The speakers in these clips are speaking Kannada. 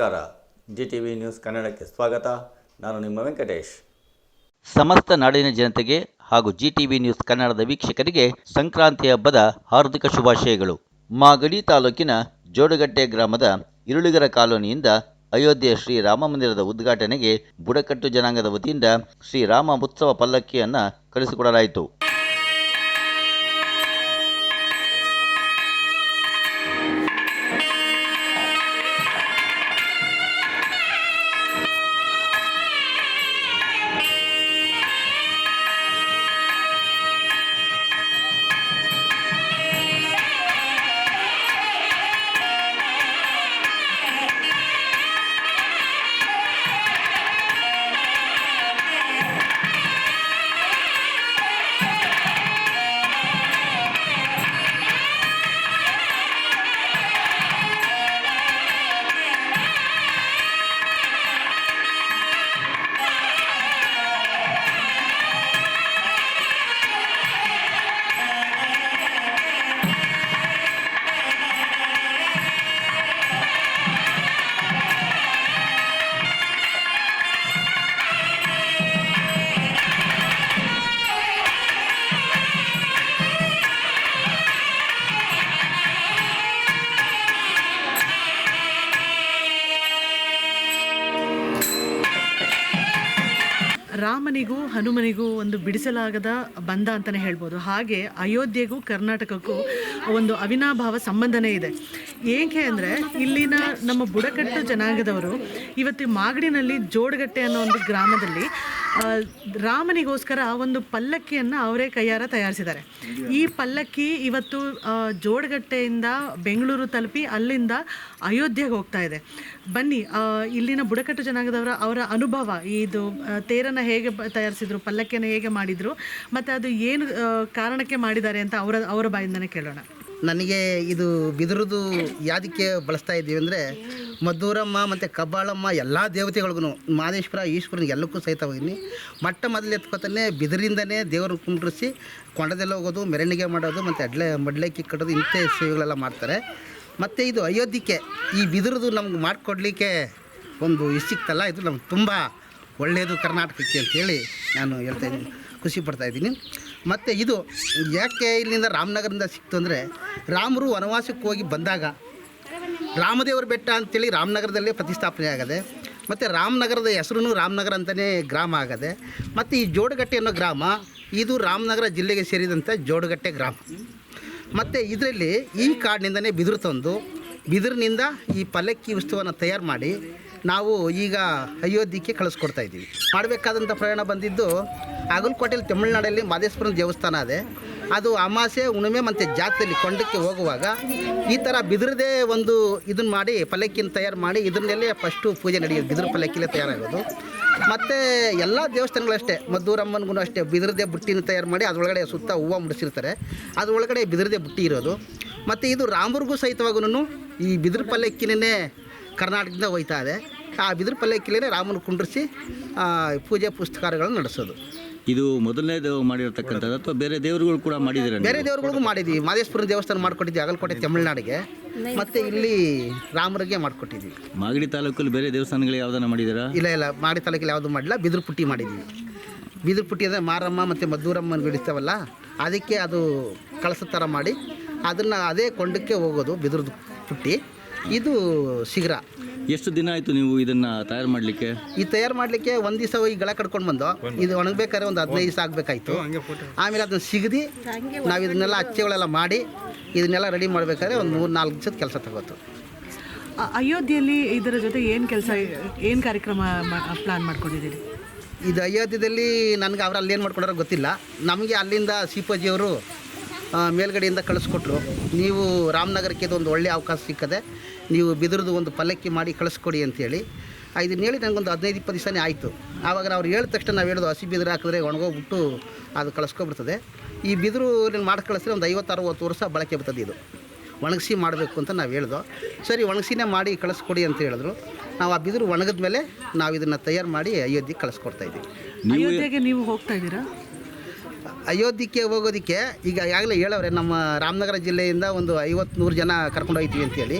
ನಮಸ್ಕಾರ. ಜಿ ಟಿ ವಿ ನ್ಯೂಸ್ ಕನ್ನಡಕ್ಕೆ ಸ್ವಾಗತ. ನಾನು ನಿಮ್ಮ ವೆಂಕಟೇಶ್. ಸಮಸ್ತ ನಾಡಿನ ಜನತೆಗೆ ಹಾಗೂ ಜಿ ಟಿ ವಿ ನ್ಯೂಸ್ ಕನ್ನಡದ ವೀಕ್ಷಕರಿಗೆ ಸಂಕ್ರಾಂತಿ ಹಬ್ಬದ ಹಾರ್ದಿಕ ಶುಭಾಶಯಗಳು. ಮಾಗಡಿ ತಾಲೂಕಿನ ಜೋಡಗಟ್ಟೆ ಗ್ರಾಮದ ಇರುಳಿಗರ ಕಾಲೋನಿಯಿಂದ ಅಯೋಧ್ಯೆಯ ಶ್ರೀರಾಮ ಮಂದಿರದ ಉದ್ಘಾಟನೆಗೆ ಬುಡಕಟ್ಟು ಜನಾಂಗದ ವತಿಯಿಂದ ಶ್ರೀರಾಮ ಉತ್ಸವ ಪಲ್ಲಕ್ಕಿಯನ್ನು ಕಳಿಸಿಕೊಡಲಾಯಿತು. ಹನುಮನಿಗೂ ಒಂದು ಬಿಡಿಸಲಾಗದ ಬಂಧ ಅಂತಲೇ ಹೇಳ್ಬೋದು. ಹಾಗೆ ಅಯೋಧ್ಯೆಗೂ ಕರ್ನಾಟಕಕ್ಕೂ ಒಂದು ಅವಿನಾಭಾವ ಸಂಬಂಧನೇ ಇದೆ. ಏಕೆ ಅಂದರೆ ಇಲ್ಲಿನ ನಮ್ಮ ಬುಡಕಟ್ಟು ಜನಾಂಗದವರು ಇವತ್ತು ಮಾಗಡಿನಲ್ಲಿ ಜೋಡಗಟ್ಟೆ ಅನ್ನೋ ಒಂದು ಗ್ರಾಮದಲ್ಲಿ ರಾಮನಿಗೋಸ್ಕರ ಒಂದು ಪಲ್ಲಕ್ಕಿಯನ್ನು ಅವರೇ ಕೈಯಾರ ತಯಾರಿಸಿದ್ದಾರೆ. ಈ ಪಲ್ಲಕ್ಕಿ ಇವತ್ತು ಜೋಡಗಟ್ಟೆಯಿಂದ ಬೆಂಗಳೂರು ತಲುಪಿ ಅಲ್ಲಿಂದ ಅಯೋಧ್ಯೆಗೆ ಹೋಗ್ತಾ ಇದೆ. ಬನ್ನಿ ಇಲ್ಲಿನ ಬುಡಕಟ್ಟು ಜನಾಂಗದವರ ಅವರ ಅನುಭವ, ಇದು ತೇರನ್ನು ಹೇಗೆ ತಯಾರಿಸಿದ್ರು, ಪಲ್ಲಕ್ಕಿಯನ್ನು ಹೇಗೆ ಮಾಡಿದರು, ಮತ್ತು ಅದು ಏನು ಕಾರಣಕ್ಕೆ ಮಾಡಿದ್ದಾರೆ ಅಂತ ಅವರ ಅವರ ಬಾಯಿಂದನೇ ಕೇಳೋಣ. ನನಗೆ ಇದು ಬಿದಿರದು ಯಾದಕ್ಕೆ ಬಳಸ್ತಾ ಇದ್ದೀವಿ ಅಂದರೆ ಮದ್ದೂರಮ್ಮ ಮತ್ತು ಕಬ್ಬಾಳಮ್ಮ ಎಲ್ಲ ದೇವತೆಗಳಿಗೂ ಮಾದೇಶ್ವರ, ಈಶ್ವರನ ಎಲ್ಲಕ್ಕೂ ಸಹಿತ ಹೋಗಿನಿ ಮೊಟ್ಟ ಮೊದಲು ಎತ್ಕೊತಾನೆ, ಬಿದಿರಿಂದನೇ ದೇವರು ಕುಂಡ್ರಿಸಿ ಕೊಂಡದಲ್ಲಿ ಹೋಗೋದು, ಮೆರವಣಿಗೆ ಮಾಡೋದು ಮತ್ತು ಅಡ್ಲೆ ಮಡ್ಲಕ್ಕಿ ಕಟ್ಟೋದು ಇಂಥ ಸೇವೆಗಳೆಲ್ಲ ಮಾಡ್ತಾರೆ. ಮತ್ತು ಇದು ಅಯೋಧ್ಯಕ್ಕೆ ಈ ಬಿದಿರದು ನಮ್ಗೆ ಮಾಡಿಕೊಡ್ಲಿಕ್ಕೆ ಒಂದು ಇದು ಸಿಕ್ತಲ್ಲ, ಇದು ನಮ್ಗೆ ತುಂಬ ಒಳ್ಳೆಯದು ಕರ್ನಾಟಕಕ್ಕೆ ಅಂತೇಳಿ ನಾನು ಹೇಳ್ತಾ ಇದ್ದೀನಿ. ಖುಷಿ ಪಡ್ತಾ ಇದ್ದೀನಿ. ಮತ್ತು ಇದು ಯಾಕೆ ಇಲ್ಲಿಂದ ರಾಮನಗರದಿಂದ ಸಿಕ್ತು ಅಂದರೆ ರಾಮರು ವನವಾಸಕ್ಕೆ ಹೋಗಿ ಬಂದಾಗ ರಾಮದೇವರ ಬೆಟ್ಟ ಅಂತೇಳಿ ರಾಮನಗರದಲ್ಲೇ ಪ್ರತಿಷ್ಠಾಪನೆ ಆಗದೆ, ಮತ್ತು ರಾಮನಗರದ ಹೆಸರು ರಾಮನಗರ ಅಂತಲೇ ಗ್ರಾಮ ಆಗದೆ, ಮತ್ತು ಈ ಜೋಡುಗಟ್ಟೆ ಅನ್ನೋ ಗ್ರಾಮ, ಇದು ರಾಮನಗರ ಜಿಲ್ಲೆಗೆ ಸೇರಿದಂಥ ಜೋಡಗಟ್ಟೆ ಗ್ರಾಮ. ಮತ್ತು ಇದರಲ್ಲಿ ಈ ಕಾಡಿನಿಂದನೇ ಬಿದಿರು ತಂದು, ಬಿದಿರಿನಿಂದ ಈ ಪಲ್ಲಕ್ಕಿ ಉತ್ಸವನ ತಯಾರು ಮಾಡಿ ನಾವು ಈಗ ಅಯೋಧ್ಯೆಗೆ ಕಳಿಸ್ಕೊಡ್ತಾ ಇದ್ದೀವಿ. ಮಾಡಬೇಕಾದಂಥ ಪ್ರಯಾಣ ಬಂದಿದ್ದು ಆಗಲಕೋಟೆಯಲ್ಲಿ ತಮಿಳುನಾಡಲ್ಲಿ ಮಾದೇಶ್ವರನ ದೇವಸ್ಥಾನ ಇದೆ. ಅದು ಅಮಾಸೆ, ಹುಣ್ಣಿಮೆ ಮತ್ತು ಜಾತ್ರೆಯಲ್ಲಿ ಕೊಂಡಕ್ಕೆ ಹೋಗುವಾಗ ಈ ಥರ ಬಿದಿರದೇ ಒಂದು ಇದನ್ನು ಮಾಡಿ, ಪಲ್ಲಕ್ಕಿನ ತಯಾರು ಮಾಡಿ ಇದನ್ನೆಲ್ಲೇ ಫಸ್ಟು ಪೂಜೆ ನಡೆಯೋದು ಬಿದಿರು ಪಲ್ಲಕ್ಕಿಲೇ ತಯಾರಾಗೋದು. ಮತ್ತು ಎಲ್ಲ ದೇವಸ್ಥಾನಗಳಷ್ಟೇ ಮದ್ದೂರಮ್ಮನಿಗೂ ಅಷ್ಟೇ, ಬಿದಿರದೇ ಬುಟ್ಟಿನ ತಯಾರು ಮಾಡಿ ಅದರೊಳಗಡೆ ಸುತ್ತ ಹೂವು ಮುಡಿಸಿರ್ತಾರೆ. ಅದರೊಳಗಡೆ ಬಿದಿರದೇ ಬುಟ್ಟಿ ಇರೋದು. ಮತ್ತು ಇದು ರಾಮರಿಗೂ ಸಹಿತವಾಗೂ ಈ ಬಿದಿರು ಪಲ್ಲಕ್ಕಿನೇ ಕರ್ನಾಟಕದಿಂದ ಹೋಯ್ತಾ ಇದೆ. ಆ ಬಿದಿರು ಪಲ್ಲಕ್ಕಿಲೇ ರಾಮನ ಕುಂಡ್ರಿಸಿ ಪೂಜೆ ಪುಸ್ತಕಗಳನ್ನು ನಡೆಸೋದು. ಇದು ಮೊದಲನೇದು ಮಾಡಿರ್ತಕ್ಕಂಥದ್ದು ಅಥವಾ ಬೇರೆ ದೇವರುಗಳು ಕೂಡ ಮಾಡಿದ್ದೀರ ಬೇರೆ ದೇವರುಗಳಿಗೂ ಮಾಡಿದ್ದೀವಿ. ಮಾದೇಶ್ವರ ದೇವಸ್ಥಾನ ಮಾಡಿಕೊಟ್ಟಿದ್ವಿ ಆಗಲಕೋಟೆ ತಮಿಳುನಾಡಿಗೆ. ಮತ್ತೆ ಇಲ್ಲಿ ರಾಮರಿಗೆ ಮಾಡ್ಕೊಟ್ಟಿದ್ವಿ ಮಾಗಡಿ ತಾಲೂಕಲ್ಲಿ ಬೇರೆ ದೇವಸ್ಥಾನಗಳು ಯಾವ್ದನ್ನ ಮಾಡಿದ್ದೀರಾ? ಇಲ್ಲ ಇಲ್ಲ. ಮಾಡಿ ತಾಲೂಕಲ್ಲಿ ಯಾವುದು ಮಾಡಿಲ್ಲ. ಬಿದ್ರಪುಟ್ಟಿ ಮಾಡಿದ್ದೀವಿ. ಬಿದಿರು ಪುಟ್ಟಿ ಅಂದರೆ ಮಾರಮ್ಮ ಮತ್ತು ಮದ್ದೂರಮ್ಮನ ಬಿಡಿಸ್ತಾವಲ್ಲ ಅದಕ್ಕೆ ಅದು ಕಳಸ ಥರ ಮಾಡಿ ಅದನ್ನು ಅದೇ ಕೊಂಡಕ್ಕೆ ಹೋಗೋದು ಬಿದ್ರದ ಪುಟ್ಟಿ. ಇದು ಶಿಗ್ರ. ಎಷ್ಟು ದಿನ ಆಯಿತು ನೀವು ಇದನ್ನ ತಯಾರು ಮಾಡಲಿಕ್ಕೆ? ಈ ತಯಾರು ಮಾಡಲಿಕ್ಕೆ ಒಂದು ದಿವಸ ಹೋಗಿ ಗಳ ಕಟ್ಕೊಂಡು ಬಂದು ಇದು ಒಣಗಬೇಕಾದ್ರೆ ಒಂದು ಹದಿನೈದು ದಿವಸ ಆಗಬೇಕಾಯ್ತು. ಆಮೇಲೆ ಅದನ್ನ ಸಿಗದಿ ನಾವು ಇದನ್ನೆಲ್ಲ ಅಚ್ಚೆಗಳೆಲ್ಲ ಮಾಡಿ ಇದನ್ನೆಲ್ಲ ರೆಡಿ ಮಾಡ್ಬೇಕಾದ್ರೆ ಒಂದು ಮೂರು ನಾಲ್ಕು ದಿವಸದ ಕೆಲಸ ತಗೋತು. ಅಯೋಧ್ಯೆಯಲ್ಲಿ ಇದರ ಜೊತೆ ಏನು ಕೆಲಸ ಏನು ಕಾರ್ಯಕ್ರಮ ಪ್ಲಾನ್ ಮಾಡ್ಕೊಂಡಿದ್ದೀರಿ? ಇದು ಅಯೋಧ್ಯೆಯಲ್ಲಿ ನನಗೆ ಅವ್ರು ಅಲ್ಲಿ ಏನು ಮಾಡ್ಕೊಂಡಾರೋ ಗೊತ್ತಿಲ್ಲ. ನಮಗೆ ಅಲ್ಲಿಂದ ಸಿಪಜಿಯವರು ಮೇಲ್ಗಡೆಯಿಂದ ಕಳಿಸ್ಕೊಟ್ರು. ನೀವು ರಾಮನಗರಕ್ಕೆ ಇದೊಂದು ಒಳ್ಳೆಯ ಅವಕಾಶ ಸಿಕ್ಕದೆ ನೀವು ಬಿದಿರದು ಒಂದು ಪಲ್ಲಕ್ಕಿ ಮಾಡಿ ಕಳಿಸ್ಕೊಡಿ ಅಂತೇಳಿ. ಇದನ್ನು ಇದನ್ನ ಹೇಳಿ ನನಗೊಂದು ಹದಿನೈದು ಇಪ್ಪತ್ತು ದಿವಸನೇ ಆಯಿತು. ಆವಾಗ ನಾವು ಹೇಳಿದ ತಕ್ಷಣ ನಾವು ಹೇಳೋದು ಹಸಿ ಬಿದಿರು ಹಾಕಿದ್ರೆ ಒಣಗೋಗ್ಬಿಟ್ಟು ಅದು ಕಳಿಸ್ಕೊಬಿಡ್ತದೆ. ಈ ಬಿದಿರು ನೀನು ಮಾಡಿ ಕಳಿಸಿದ್ರೆ ಒಂದು ಐವತ್ತು ಅರವತ್ತು ವರ್ಷ ಬಳಕೆ ಬರ್ತದೆ ಇದು. ಒಣಗಿಸಿ ಮಾಡಬೇಕು ಅಂತ ನಾವು ಹೇಳ್ದೋ. ಸರಿ ಒಣಗಿಸಿನೇ ಮಾಡಿ ಕಳಿಸ್ಕೊಡಿ ಅಂತ ಹೇಳಿದ್ರು. ನಾವು ಆ ಬಿದಿರು ಒಣಗಿದ ಮೇಲೆ ನಾವು ಇದನ್ನು ತಯಾರು ಮಾಡಿ ಅಯೋಧ್ಯೆಗೆ ಕಳಿಸ್ಕೊಡ್ತಾ ಇದ್ದೀವಿ. ಅಯೋಧ್ಯೆಗೆ ನೀವು ಹೋಗ್ತಾ ಇದ್ದೀರಾ? ಅಯೋಧ್ಯಕ್ಕೆ ಹೋಗೋದಕ್ಕೆ ಈಗ ಈಗಾಗಲೇ ಹೇಳವ್ರೆ, ನಮ್ಮ ರಾಮನಗರ ಜಿಲ್ಲೆಯಿಂದ ಒಂದು ಐವತ್ತು ನೂರು ಜನ ಕರ್ಕೊಂಡು ಹೋಗ್ತೀವಿ ಅಂತೇಳಿ.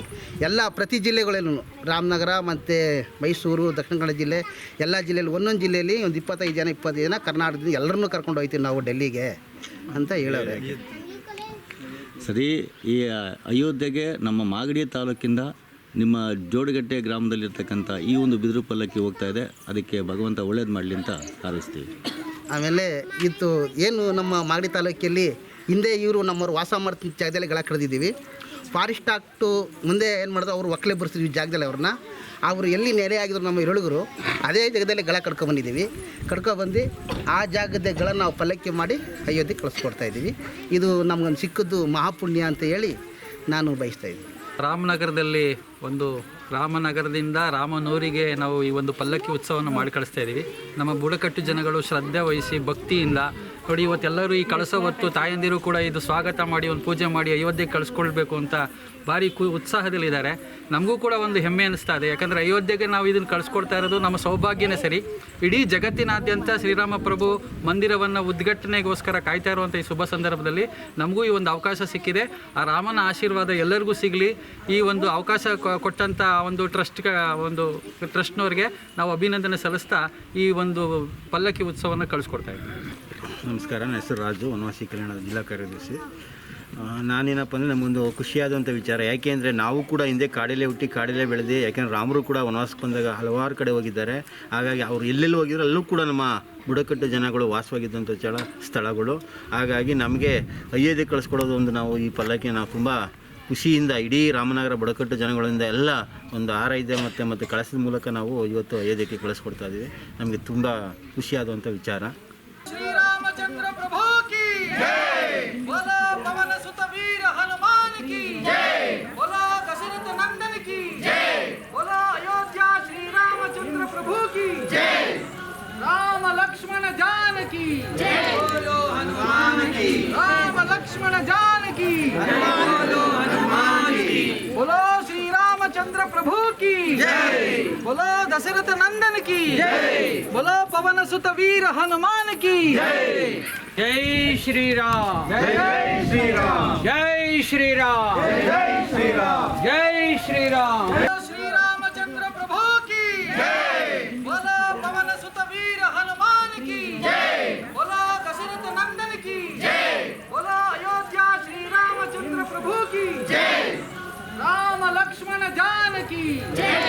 ಎಲ್ಲ ಪ್ರತಿ ಜಿಲ್ಲೆಗಳಲ್ಲೂ, ರಾಮನಗರ ಮತ್ತು ಮೈಸೂರು, ದಕ್ಷಿಣ ಕನ್ನಡ ಜಿಲ್ಲೆ, ಎಲ್ಲ ಜಿಲ್ಲೆಯಲ್ಲಿ, ಒಂದೊಂದು ಜಿಲ್ಲೆಯಲ್ಲಿ ಒಂದು ಇಪ್ಪತ್ತೈದು ಜನ ಇಪ್ಪತ್ತೈದು ಜನ ಕರ್ನಾಟಕದಿಂದ ಎಲ್ಲರನ್ನೂ ಕರ್ಕೊಂಡು ಹೋಗ್ತೀವಿ ನಾವು ಡೆಲ್ಲಿಗೆ ಅಂತ ಹೇಳೋರೆ ಸರಿ, ಈ ಅಯೋಧ್ಯೆಗೆ ನಮ್ಮ ಮಾಗಡಿ ತಾಲೂಕಿಂದ ನಿಮ್ಮ ಜೋಡಗಟ್ಟೆ ಗ್ರಾಮದಲ್ಲಿರ್ತಕ್ಕಂಥ ಈ ಒಂದು ಬಿದಿರು ಪಲ್ಲಕ್ಕಿ ಹೋಗ್ತಾ ಇದೆ. ಅದಕ್ಕೆ ಭಗವಂತ ಒಳ್ಳೇದು ಮಾಡಲಿ ಅಂತ ಹಾರೈಸ್ತೀವಿ. ಆಮೇಲೆ ಇತ್ತು ಏನು ನಮ್ಮ ಮಾಗಡಿ ತಾಲೂಕಿಯಲ್ಲಿ ಹಿಂದೆ ಇವರು ನಮ್ಮವ್ರು ವಾಸ ಮಾಡ್ತಿದ್ದ ಜಾಗದಲ್ಲಿ ಗಳ ಕಳೆದಿದ್ದೀವಿ ಫಾರೆಸ್ಟ್ ಆಕ್ಟು ಮುಂದೆ ಏನು ಮಾಡಿದ್ರು ಅವರು ಒಕ್ಕಲೆ ಬರ್ತಿದ್ವಿ ಜಾಗದಲ್ಲಿ ಅವ್ರನ್ನ. ಅವರು ಎಲ್ಲಿ ನೆರೆ ಆಗಿದ್ರು ನಮ್ಮ ಇರುಳುಗರು ಅದೇ ಜಾಗದಲ್ಲಿ ಗಳ ಕಡ್ಕೊಬಂದಿದ್ದೀವಿ ಕಡ್ಕೊಬಂದು ಆ ಜಾಗದ ಗಳ ನಾವು ಪಲ್ಲಕ್ಕಿ ಮಾಡಿ ಅಯೋಧ್ಯೆ ಕಳಿಸ್ಕೊಡ್ತಾ ಇದ್ದೀವಿ. ಇದು ನಮ್ಗೊಂದು ಸಿಕ್ಕದ್ದು ಮಹಾಪುಣ್ಯ ಅಂತ ಹೇಳಿ ನಾನು ಬಯಸ್ತಾ ಇದ್ದೀನಿ. ರಾಮನಗರದಲ್ಲಿ ಒಂದು ರಾಮನಗರದಿಂದ ರಾಮನೂರಿಗೆ ನಾವು ಈ ಒಂದು ಪಲ್ಲಕ್ಕಿ ಉತ್ಸವವನ್ನು ಮಾಡಿ ಕಳಿಸ್ತಾ ಇದ್ದೀವಿ ನಮ್ಮ ಬುಡಕಟ್ಟು ಜನಗಳು ಶ್ರದ್ಧೆ ವಹಿಸಿ ಭಕ್ತಿಯಿಂದ ನೋಡಿ ಇವತ್ತೆಲ್ಲರೂ ಈ ಕಳಸ ಹೊತ್ತು ತಾಯಂದಿರು ಕೂಡ ಇದು ಸ್ವಾಗತ ಮಾಡಿ ಒಂದು ಪೂಜೆ ಮಾಡಿ ಅಯೋಧ್ಯೆಗೆ ಕಳಿಸ್ಕೊಳ್ಬೇಕು ಅಂತ ಭಾರಿ ಕು ಉತ್ಸಾಹದಲ್ಲಿದ್ದಾರೆ. ನಮಗೂ ಕೂಡ ಒಂದು ಹೆಮ್ಮೆ ಅನಿಸ್ತಾ ಇದೆ. ಯಾಕಂದರೆ ಅಯೋಧ್ಯೆಗೆ ನಾವು ಇದನ್ನು ಕಳಿಸ್ಕೊಡ್ತಾ ಇರೋದು ನಮ್ಮ ಸೌಭಾಗ್ಯನೇ ಸರಿ. ಇಡೀ ಜಗತ್ತಿನಾದ್ಯಂತ ಶ್ರೀರಾಮ ಪ್ರಭು ಮಂದಿರವನ್ನು ಉದ್ಘಾಟನೆಗೋಸ್ಕರ ಕಾಯ್ತಾ ಇರುವಂಥ ಈ ಶುಭ ಸಂದರ್ಭದಲ್ಲಿ ನಮಗೂ ಈ ಒಂದು ಅವಕಾಶ ಸಿಕ್ಕಿದೆ. ಆ ರಾಮನ ಆಶೀರ್ವಾದ ಎಲ್ಲರಿಗೂ ಸಿಗಲಿ. ಈ ಒಂದು ಅವಕಾಶ ಕೊಟ್ಟಂಥ ಒಂದು ಟ್ರಸ್ಟ್ ಒಂದು ಟ್ರಸ್ಟ್ನವ್ರಿಗೆ ನಾವು ಅಭಿನಂದನೆ ಸಲ್ಲಿಸ್ತಾ ಈ ಒಂದು ಪಲ್ಲಕ್ಕಿ ಉತ್ಸವವನ್ನು ಕಳಿಸ್ಕೊಡ್ತಾ ಇದ್ದೀವಿ. ನಮಸ್ಕಾರ, ನನ್ನ ಹೆಸರು ರಾಜು, ವನವಾಸಿ ಕಲ್ಯಾಣ ಜಿಲ್ಲಾ ಕಾರ್ಯದರ್ಶಿ. ನಾನೇನಪ್ಪ ಅಂದರೆ ನಮಗೊಂದು ಖುಷಿಯಾದಂಥ ವಿಚಾರ. ಯಾಕೆ ಅಂದರೆ ನಾವು ಕೂಡ ಹಿಂದೆ ಕಾಡಲೇ ಹುಟ್ಟಿ ಕಾಡಲೇ ಬೆಳೆದು, ಯಾಕೆಂದರೆ ರಾಮರು ಕೂಡ ವನವಾಸಕ್ಕೆ ಬಂದಾಗ ಹಲವಾರು ಕಡೆ ಹೋಗಿದ್ದಾರೆ. ಹಾಗಾಗಿ ಅವ್ರು ಎಲ್ಲೆಲ್ಲಿ ಹೋಗಿದ್ರು ಅಲ್ಲೂ ಕೂಡ ನಮ್ಮ ಬುಡಕಟ್ಟು ಜನಗಳು ವಾಸವಾಗಿದ್ದಂಥ ಚಳ ಸ್ಥಳಗಳು. ಹಾಗಾಗಿ ನಮಗೆ ಅಯೋಧ್ಯೆ ಕಳಿಸ್ಕೊಡೋದು ಒಂದು ನಾವು ಈ ಪಲ್ಲಕ್ಕಿ ನಾವು ತುಂಬ ಖುಷಿಯಿಂದ ಇಡೀ ರಾಮನಗರ ಬುಡಕಟ್ಟು ಜನಗಳಿಂದ ಎಲ್ಲ ಒಂದು ಆರೈದ್ಯ ಮತ್ತು ಮತ್ತು ಕಳಿಸಿದ ಮೂಲಕ ನಾವು ಇವತ್ತು ಅಯೋಧ್ಯೆಗೆ ಕಳಿಸ್ಕೊಡ್ತಾ ಇದ್ದೀವಿ. ನಮಗೆ ತುಂಬ ಖುಷಿಯಾದಂಥ ವಿಚಾರ. ಲಕ್ಷ್ಮಣ ಜಾನಕಿ ರಾಮ रामचंद्र प्रभु की जय बोलो दशरथ नंदन की जय बोलो पवन सुत वीर हनुमान की जय जय श्री राम जय श्री राम जय श्री राम जय श्री राम जय श्री राम की जय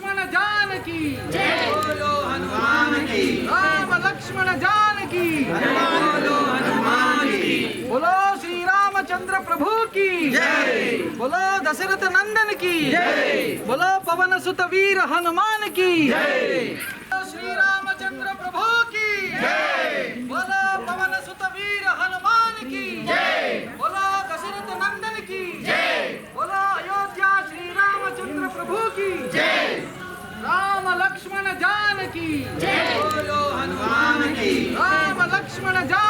लक्ष्मण जान की जय बोलो हनुमान की। राम लक्ष्मण जान की बोलो हनुमान की। बोलो श्री रामचंद्र प्रभु की। जय। बोलो दशरथ नंदन की। जय। बोलो पवन सुत वीर हनुमान की। जय। श्री रामचंद्र प्रभु की। लक्ष्मण जानकी। बोलो हनुमान की। राम लक्ष्मण जान